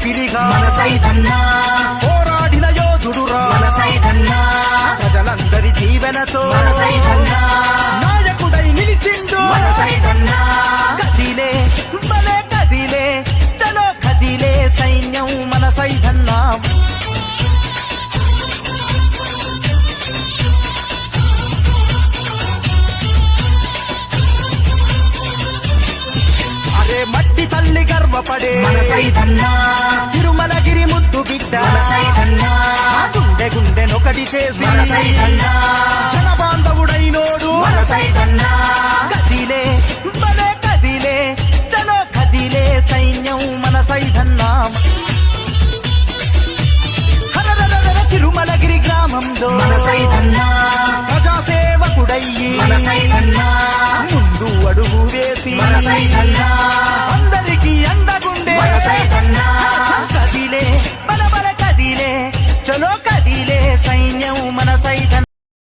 ఊపిరిగా పోరాడిన యోధుడురా. ప్రజలందరి జీవనతో మట్టి తల్లి గర్వపడే తిరుమలగిరి ముద్దు బిడ్డ సైతన్నా గుండె గుండెనొకటి చేసి జన బాంధవుడైనోడు కదిలే బలే కదిలే చలో కదిలే సైన్యం మన సైధన్నా मनासाई